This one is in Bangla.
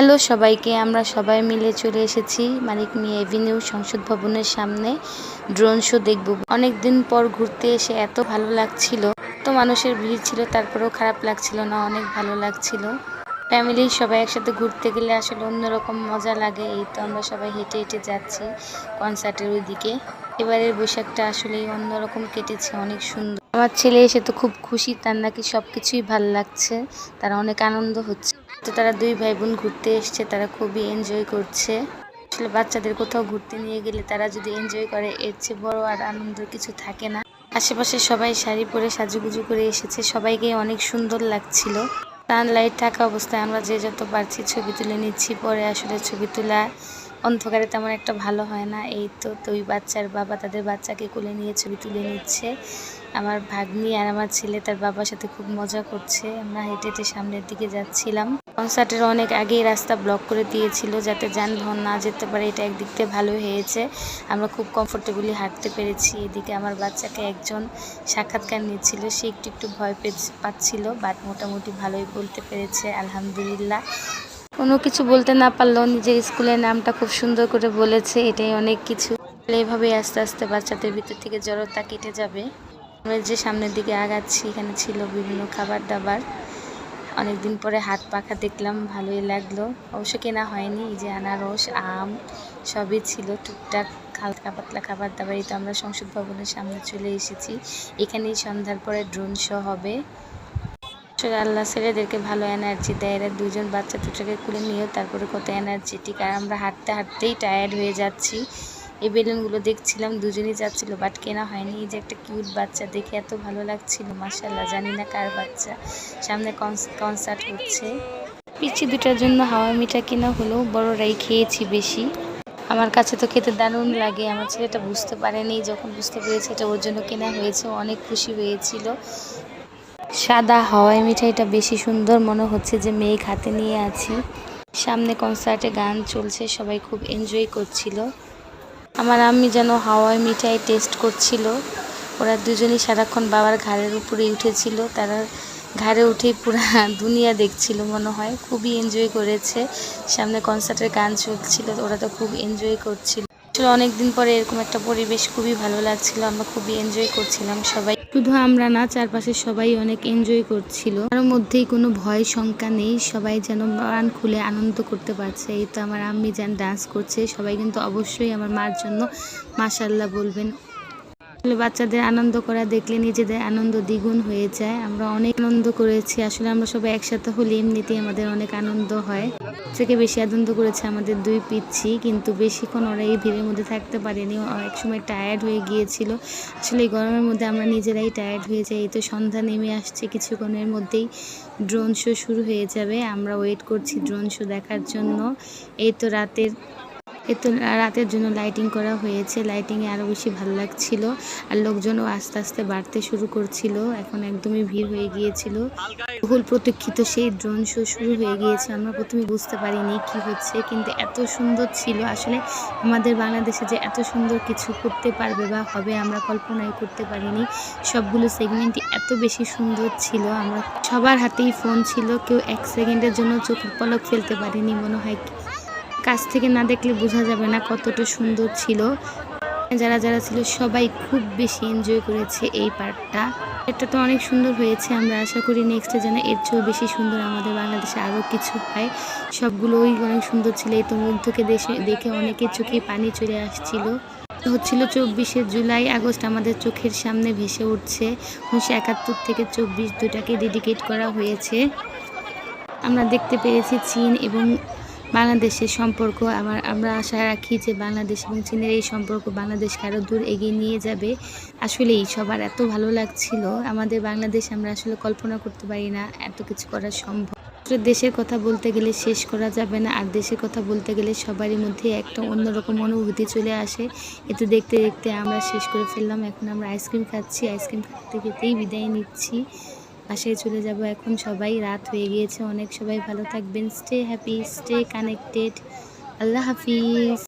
হ্যালো সবাইকে, আমরা সবাই মিলে চলে এসেছি মানিক মিয়া এভিনিউ সংসদ ভবনের সামনে ড্রোন শো দেখব। অনেক দিন পর ঘুরতে এসে এত ভালো লাগছিল। তো মানুষের ভিড় ছিল, তারপরেও খারাপ লাগছিল না, অনেক ভালো লাগছিল। ফ্যামিলি সবাই একসাথে ঘুরতে গেলে আসলে অন্যরকম মজা লাগে, এই তো আমরা সবাই হেঁটে হেঁটে যাচ্ছি কনসার্টের ওইদিকে। এবারের বৈশাখটা আসলে অন্যরকম কেটেছে, অনেক সুন্দর। আমার ছেলে এসে তো খুব খুশি, তার নাকি সব কিছুই ভালো লাগছে, তারা অনেক আনন্দ হচ্ছে। তো তারা দুই ভাই বোন ঘুরতে এসছে, তারা খুবই এনজয় করছে। আসলে বাচ্চাদের কোথাও ঘুরতে নিয়ে গেলে তারা যদি এনজয় করে, এর চেয়ে বড় আর আনন্দের কিছু থাকে না। আশেপাশে সবাই শাড়ি পরে সাজুগুজু করে এসেছে সবাইকে অনেক সুন্দর লাগছিল। সানলাইট থাকা অবস্থায় আমরা যে যত পারছি ছবি তুলে নিচ্ছি, পরে আসলে ছবি তোলা অন্ধকারে তেমন একটা ভালো হয় না। এই তো দুই বাচ্চার বাবা তাদের বাচ্চাকে কোলে নিয়ে ছবি তুলে নিচ্ছে। আমার ভাগ্নি আর আমার ছেলে তার বাবার সাথে খুব মজা করছে। আমরা হেঁটে হেঁটে সামনের দিকে যাচ্ছিলাম। কনসার্টের অনেক আগেই রাস্তা ব্লক করে দিয়েছিল যাতে যানবাহন না যেতে পারে, এটা একদিক থেকে ভালো হয়েছে। আমরা খুব কমফোর্টেবলি হাঁটতে পেরেছি। এদিকে আমার বাচ্চাকে একজন সাক্ষাৎকার নিচ্ছিল। সে একটু একটু ভয় পাচ্ছিল বাট মোটামুটি ভালোই বলতে পেরেছে, আলহামদুলিল্লাহ। কোনো কিছু বলতে না পারলেও নিজের স্কুলের নামটা খুব সুন্দর করে বলেছে, এটাই অনেক কিছু। এইভাবেই আস্তে আস্তে বাচ্চাদের ভিতর থেকে জড়তা কেটে যাবে। আমরা যে সামনের দিকে আগাচ্ছি, এখানে ছিল বিভিন্ন খাবার দাবার। অনেকদিন পরে হাত পাখা দেখলাম, ভালোই লাগল। অবশ্য কেনা হয়নি, এই যে আনারস, আম, সবই ছিল টুকটাক। হালকা পাতলা খাবার দাবার এই তো আমরা সংসদ ভবনের সামনে চলে এসেছি। এখানেই সন্ধ্যার পরে ড্রোন শো হবে। আল্লাহ ছেলেদেরকে ভালো এনার্জি দেয়। এরা দুজন বাচ্চা দুটাকে কুলে নিয়েও তারপরে কত এনার্জেটিক। আর আমরা হাঁটতে হাঁটতেই টায়ার্ড হয়ে যাচ্ছি। এই বেলুনগুলো দেখছিলাম, দুজনেই যাচ্ছিল বাট কেনা হয়নি। এই যে একটা কিউট বাচ্চা, দেখে এত ভালো লাগছিল মাসাল্লাহ জানি না কার বাচ্চা। সামনে কনসার্ট হচ্ছে। পিচ্ছি দুটার জন্য হাওয়া মিঠা কেনা হলেও বড়রাই খেয়েছি বেশি। আমার কাছে তো খেতে দারুণ লাগে, আমার ছেলেটা বুঝতে পারেনি, যখন বুঝতে পেরেছে এটা ওর জন্য কেনা হয়েছে অনেক খুশি হয়েছিল। সাদা হাওয়াই মিঠাইটা বেশি সুন্দর মনে হচ্ছে যে মেঘ হাতে নিয়ে আছি। সামনে কনসার্টে গান চলছে, সবাই খুব এনজয় করছিল। আমার আম্মি যেন হাওয়ায় মিঠাই টেস্ট করছিল। ওরা দুজনই সারাক্ষণ বাবার ঘাড়ের উপরে উঠেছিল। তারা ঘাড়ে উঠেই পুরা দুনিয়া দেখছিল মনে হয়। খুবই এনজয় করেছে। সামনে কনসার্টের গান চলছিল। ওরা তো খুব এনজয় করছিল। আসলে অনেকদিন পরে এরকম একটা পরিবেশ খুবই ভালো লাগছিল। আমরা খুবই এনজয় করছিলাম সবাই। শুধু আমরা না, চারপাশে সবাই অনেক এনজয় করছিল। তার মধ্যেই কোনো ভয়, শঙ্কা নেই, সবাই যেন প্রাণ খুলে আনন্দ করতে পারছে। এই তো আমার আম্মি যেন ডান্স করছে। সবাই কিন্তু অবশ্যই আমার মার জন্য মাসাল্লাহ বলবেন। বাচ্চাদের আনন্দ করা দেখলে নিজেদের আনন্দ দ্বিগুণ হয়ে যায়। আমরা অনেক আনন্দ করেছি। আসলে আমরা সবাই একসাথে হলে এমনিতেই আমাদের অনেক আনন্দ হয়। থেকে বেশি আনন্দ করেছে আমাদের দুই পিচ্ছি, কিন্তু বেশিক্ষণ ওরা এই ভিড়ের মধ্যে থাকতে পারেনি। এক সময় টায়ার্ড হয়ে গিয়েছিল। আসলে এই গরমের মধ্যে আমরা নিজেরাই টায়ার্ড হয়ে যাই। এই তো সন্ধ্যা নেমে আসছে। কিছুক্ষণের মধ্যেই ড্রোন শো শুরু হয়ে যাবে। আমরা ওয়েট করছি ড্রোন শো দেখার জন্য। এই তো রাতের এ তো রাতের জন্য লাইটিং করা হয়েছে। লাইটিংয়ে আরও বেশি ভালো লাগছিল। আর লোকজনও আস্তে আস্তে বাড়তে শুরু করছিল। এখন একদমই ভিড় হয়ে গিয়েছিল। বহুল প্রতীক্ষিত সেই ড্রোন শো শুরু হয়ে গিয়েছে। আমরা প্রথমে বুঝতে পারিনি কি হচ্ছে, কিন্তু এত সুন্দর ছিল। আসলে আমাদের বাংলাদেশে যে এত সুন্দর কিছু করতে পারবে বা হবে, আমরা কল্পনাই করতে পারিনি। সবগুলো সেগমেন্টই এত বেশি সুন্দর ছিল। আমরা সবার হাতেই ফোন ছিল। কেউ এক সেকেন্ডের জন্য চোখের পলক ফেলতে পারিনি। মনে হয় কাছ থেকে না দেখলে বোঝা যাবে না কতটা সুন্দর ছিল। যারা যারা ছিল সবাই খুব বেশি এনজয় করেছে এই পার্কটা। এটা তো অনেক সুন্দর হয়েছে, আমরা আশা করি নেক্সটে যেন এর চেয়েও বেশি সুন্দর আমাদের বাংলাদেশে আরও কিছু হয়। সবগুলোই অনেক সুন্দর ছিল, এই তো মুগ্ধকে দেশে, দেখে অনেকের চোখে পানি চলে আসছিল। হচ্ছিল চব্বিশে জুলাই, আগস্ট আমাদের চোখের সামনে ভেসে উঠছে। উনিশশো একাত্তর থেকে চব্বিশ দুটাকে ডেডিকেট করা হয়েছে। আমরা দেখতে পেরেছি চীন এবং বাংলাদেশের সম্পর্ক, আমার, আমরা আশা রাখি যে বাংলাদেশ এবং চীনের এই সম্পর্ক বাংলাদেশকে আরও দূর এগিয়ে নিয়ে যাবে। আসলেই সবার এত ভালো লাগছিল। আমাদের বাংলাদেশ আমরা আসলে কল্পনা করতে পারি না এত কিছু করা সম্ভব। দেশের কথা বলতে গেলে শেষ করা যাবে না, আর দেশের কথা বলতে গেলে সবারই মধ্যে একটা অন্যরকম অনুভূতি চলে আসে। এতে দেখতে দেখতে আমরা শেষ করে ফেললাম। এখন আমরা আইসক্রিম খাচ্ছি। আইসক্রিম খেতে খেতেই বিদায় নিচ্ছি। বাসায় চলে যাব এখন। সবাই রাত হয়ে গিয়েছে, অনেক সবাই ভালো থাকবেন। স্টে হ্যাপি স্টে কানেক্টেড আল্লাহ হাফিজ।